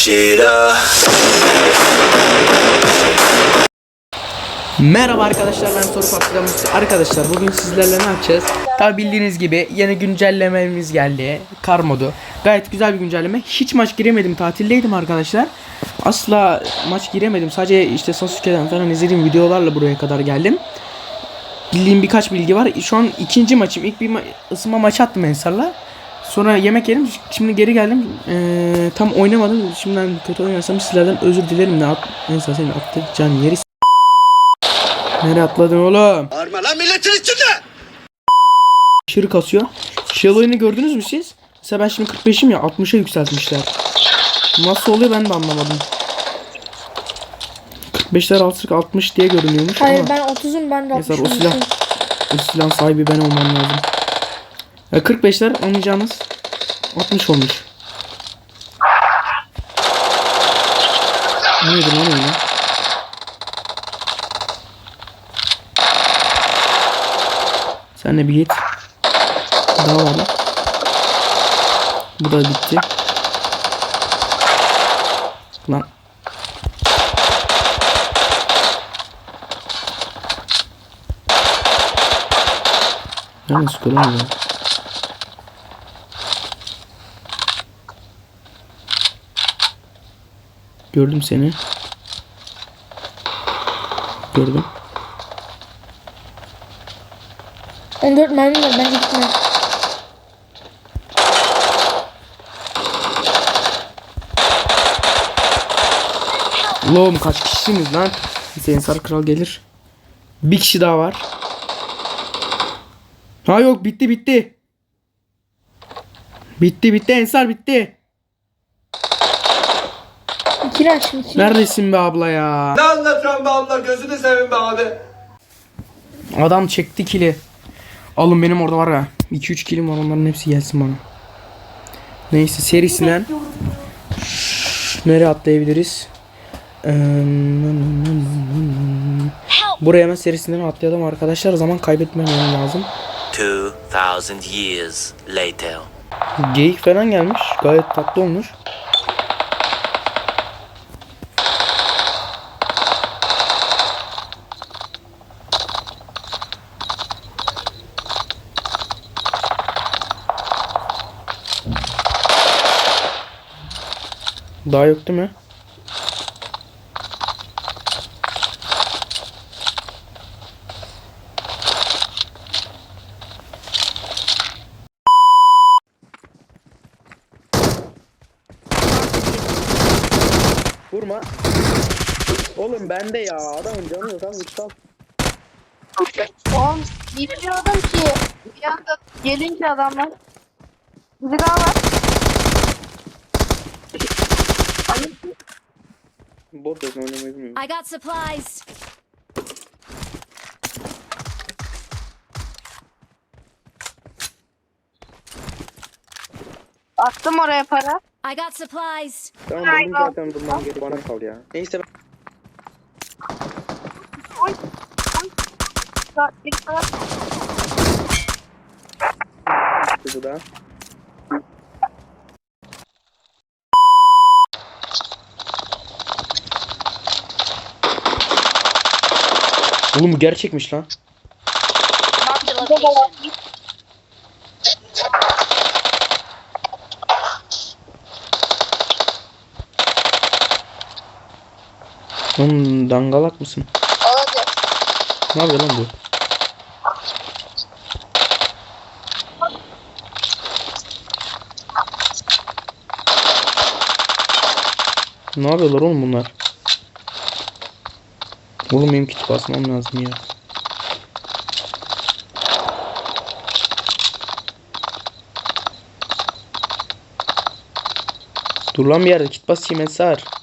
shit. Merhaba arkadaşlar ben Soru Patlaması. Arkadaşlar bugün sizlerle ne yapacağız? Tabi bildiğiniz gibi yeni güncellememiz geldi. Kar modu. Gayet güzel bir güncelleme. Hiç maç giremedim. Tatildeydim arkadaşlar. Asla maç giremedim. Sadece işte Sasuke'den falan izlediğim videolarla buraya kadar geldim. Bildiğim birkaç bilgi var. Şu an ikinci maçım. İlk bir ma- ısınma maçı attım Ensar'la. Sonra yemek yedim. Şimdi geri geldim. Ee, tam oynamadım. Şimdiden kötü oynarsam sizlerden özür dilerim. Ne at Ensar seni attı. Can yeri Nereye atladın oğlum? Bağırma lan milletin içinde. Aşırı kasıyor. Shell oyunu gördünüz mü siz? Mesela ben şimdi 45'im ya 60'a yükseltmişler. Nasıl oluyor ben de anlamadım. 45'ler altı 60 diye görünüyormuş Hayır ama ben 30'um ben de Mesela 60'ım. o silah o silahın sahibi ben olmam lazım. Ya 45'ler oynayacağınız 60 olmuş. Ne nedir lan öyle? Sen de bir git. Daha var. Bu da bitti. Lan. Nereden sıkıyor lan bu? Gördüm seni. Gördüm. 14 mermim var bence gitme. Oğlum kaç kişisiniz lan? Hüseyin Sarı Kral gelir. Bir kişi daha var. Ha yok bitti bitti. Bitti bitti Ensar bitti. İkili açtım ikili. Neredesin be abla ya? Ne anlatıyorsun be abla gözünü seveyim be abi. Adam çekti kili. Alın benim orada var ya. 2-3 kilim var onların hepsi gelsin bana. Neyse serisinden. Nereye atlayabiliriz? Buraya hemen serisinden atlayalım arkadaşlar. Zaman kaybetmemem lazım. 2000 years later. Geyik falan gelmiş. Gayet tatlı olmuş. Daha yok değil mi? Vurma. Oğlum bende ya. Adamın canı yok. Tamam uçsal. Oğlum bilmiyordum ki bir anda gelince adamlar bizi daha var. Bot yazın oynamayı bilmiyorum. I got supplies. Attım oraya para. I got supplies. Tamam benim zaten durmam geri bana kal ya. Neyse Oy. Oy. Saat bir saat. ben bu da. Oğlum bu gerçekmiş lan. Oğlum dangalak mısın? Olacak. Ne yapıyor lan bu? Ne yapıyorlar oğlum bunlar? Oğlum benim kit basmam lazım ya. Dur lan bir yerde kit basayım Ensar.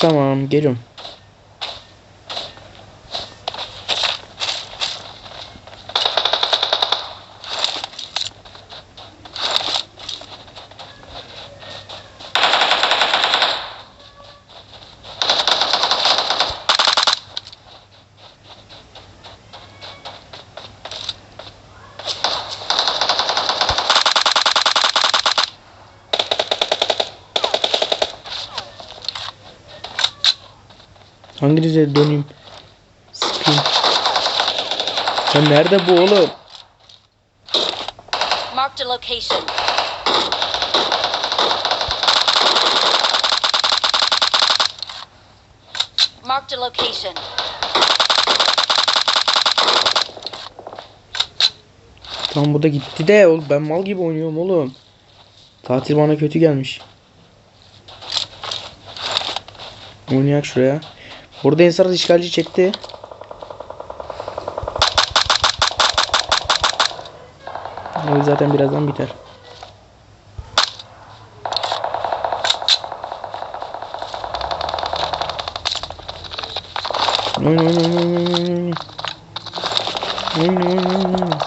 Tamam geliyorum. Hanginize döneyim? Sıkayım. Sen nerede bu oğlum? Marked a location. Marked a location. Tam bu da gitti de oğlum ben mal gibi oynuyorum oğlum. Tatil bana kötü gelmiş. Oynayak şuraya. Burada Ensar işgalci çekti. O zaten birazdan biter. Oyna oyna oyna.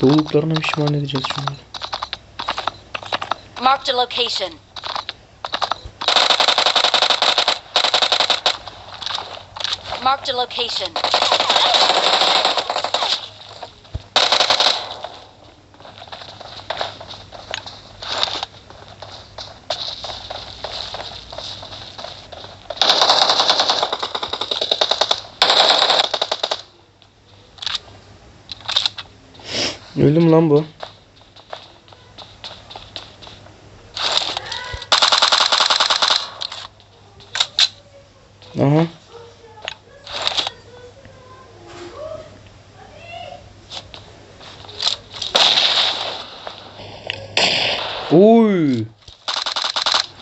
Doğduklarına pişman edeceğiz şimdi. Marked a location. Marked a location. Öldü mü lan bu? Aha.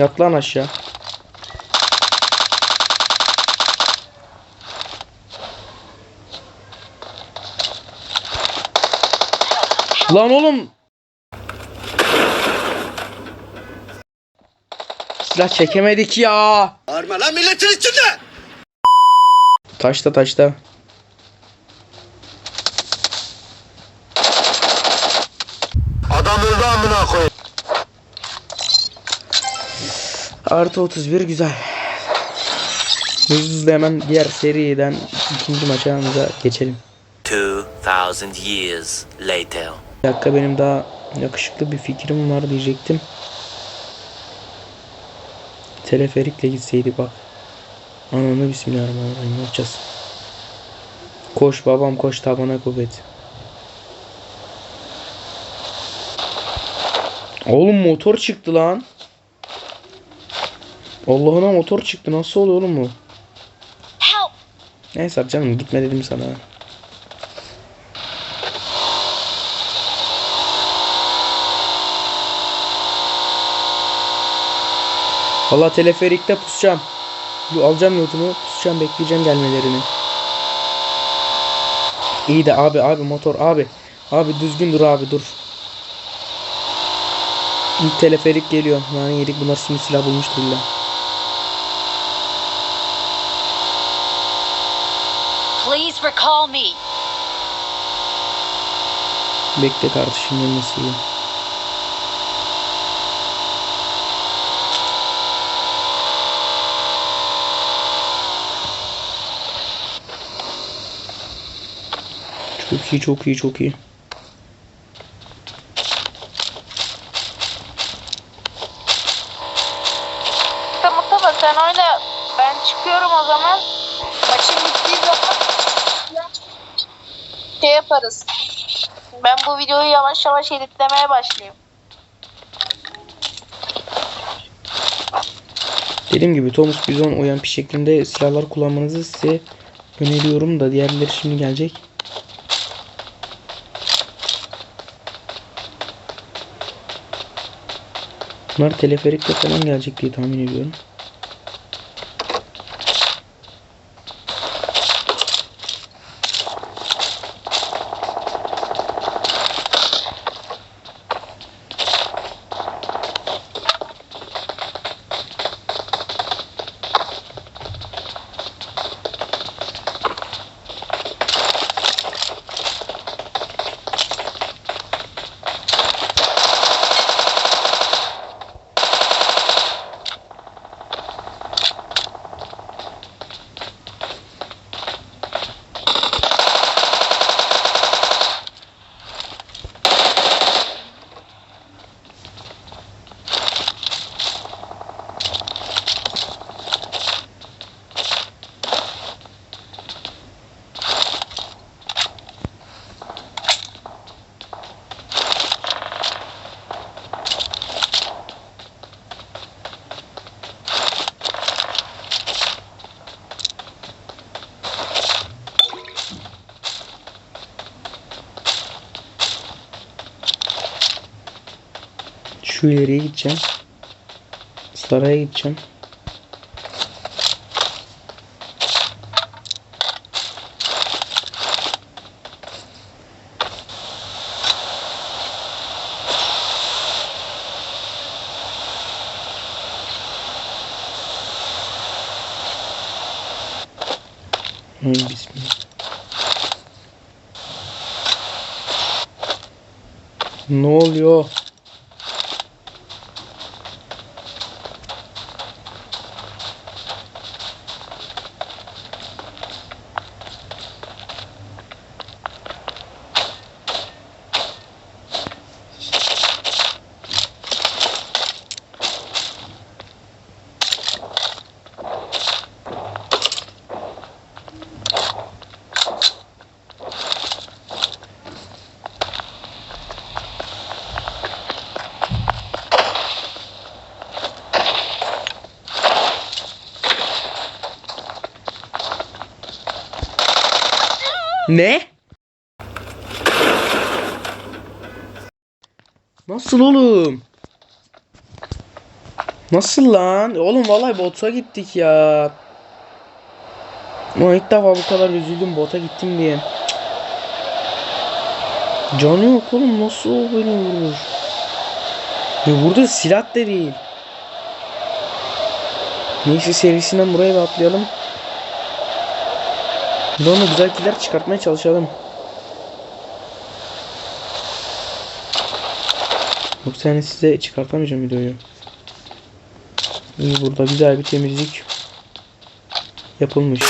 Yat lan aşağı. Lan oğlum. Silah çekemedik ya. Bağırma lan milletin içinde. Taşta taşta. Adam öldü amına koyayım. Artı 31 güzel. Hızlı hızlı hemen diğer seriden ikinci maçımıza geçelim. 2000 years later. Bir dakika benim daha yakışıklı bir fikrim var diyecektim. Teleferikle gitseydik bak. Ananı bismillahirrahmanirrahim ne yapacağız? Koş babam koş tabana kuvvet. Oğlum motor çıktı lan. Allah'ına motor çıktı. Nasıl oluyor oğlum bu? Help! Neyse canım gitme dedim sana. Valla teleferikte pusacağım. Bu alacağım notumu pusacağım bekleyeceğim gelmelerini. İyi de abi abi motor abi. Abi düzgün dur abi dur. İlk teleferik geliyor. Yani yedik bunlar şimdi silah bulmuştur illa. Please recall me. Bekle kardeşim gelmesi iyi. Çok iyi çok iyi çok iyi. Tamam tamam sen oyna. Ben çıkıyorum o zaman. Maçın bittiği zaman şey yaparız. Ben bu videoyu yavaş yavaş editlemeye başlayayım. Dediğim gibi Thomas Bison OMP şeklinde silahlar kullanmanızı size öneriyorum da diğerleri şimdi gelecek. Bunlar teleferikle falan gelecek diye tahmin ediyorum. Şulere'ye Saraya gideceğim. Bismillah. Ne oluyor? Ne? Nasıl oğlum? Nasıl lan? Oğlum vallahi bota gittik ya. Ama ilk defa bu kadar üzüldüm bota gittim diye. Canı yok oğlum nasıl o beni vurur? Ya burada silah da değil. Neyse serisinden buraya bir atlayalım. Buradan da güzel kiler çıkartmaya çalışalım. Yoksa yani size çıkartamayacağım videoyu. İyi burada güzel bir temizlik yapılmış. Up.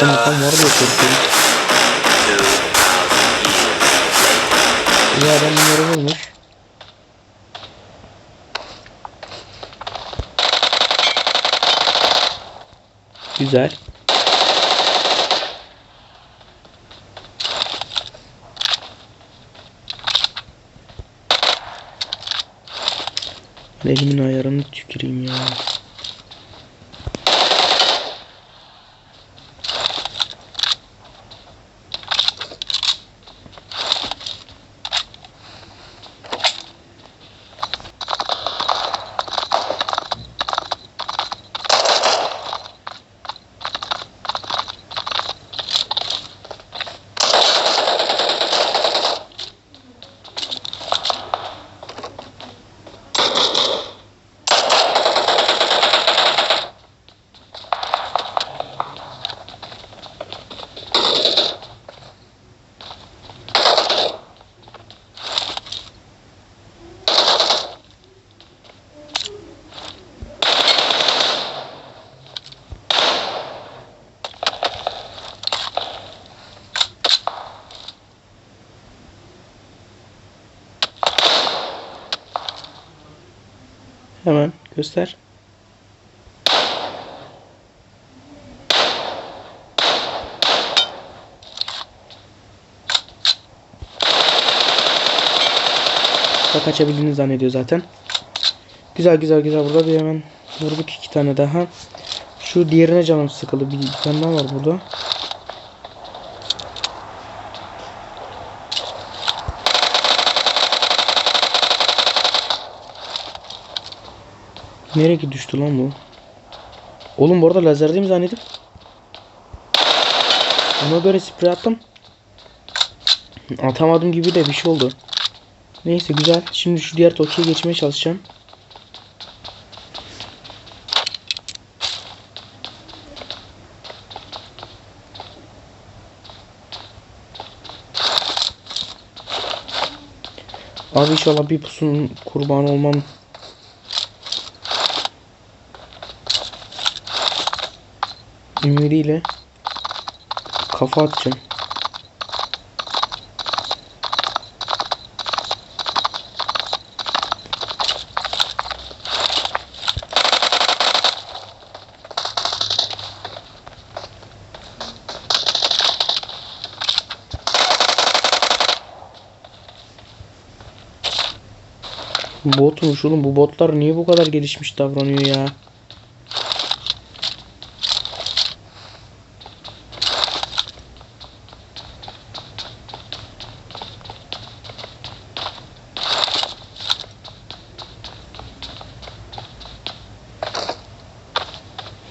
tamam var da yapıyoruz. 2,000 years later. Ya adam bunları bulmuş. Güzel. Elimin ayarını tüküreyim ya. Hemen göster. Bak kaçabildiğini zannediyor zaten. Güzel güzel güzel burada bir hemen vurduk iki tane daha. Şu diğerine canım sıkıldı. Bir, bir tane daha var burada. Nereye düştü lan bu? Oğlum bu arada lazer değil mi zannedip? Ona göre sprey attım. Atamadım gibi de bir şey oldu. Neyse güzel. Şimdi şu diğer Tokyo'ya geçmeye çalışacağım. Abi inşallah bir pusunun kurbanı olmam. Ümidiyle kafa atacağım. Botmuş oğlum bu botlar niye bu kadar gelişmiş davranıyor ya?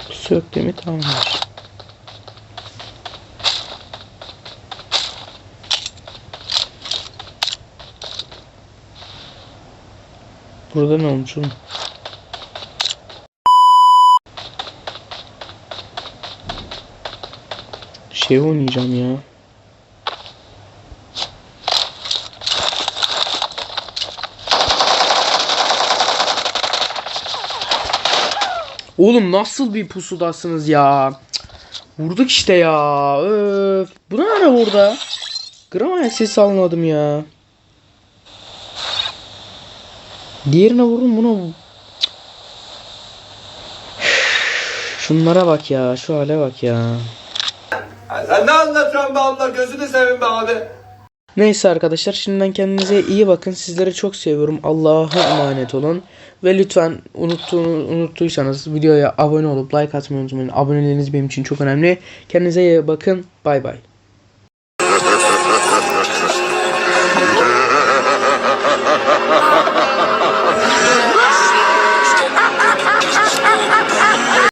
Kimse yok değil mi? Tamamdır. Burada ne olmuş oğlum? Şey oynayacağım ya. Oğlum nasıl bir pusudasınız ya? Vurduk işte ya. Öf. Bu ne ara burada? Gram ayak sesi almadım ya. Diğerine vurun. Cık. Şunlara bak ya. Şu hale bak ya. Sen ne anlatıyorsun be abla gözünü seveyim be abi. Neyse arkadaşlar şimdiden kendinize iyi bakın. Sizleri çok seviyorum. Allah'a emanet olun. Ve lütfen unuttuğunu, unuttuysanız videoya abone olup like atmayı unutmayın. Aboneleriniz benim için çok önemli. Kendinize iyi bakın. Bay bay.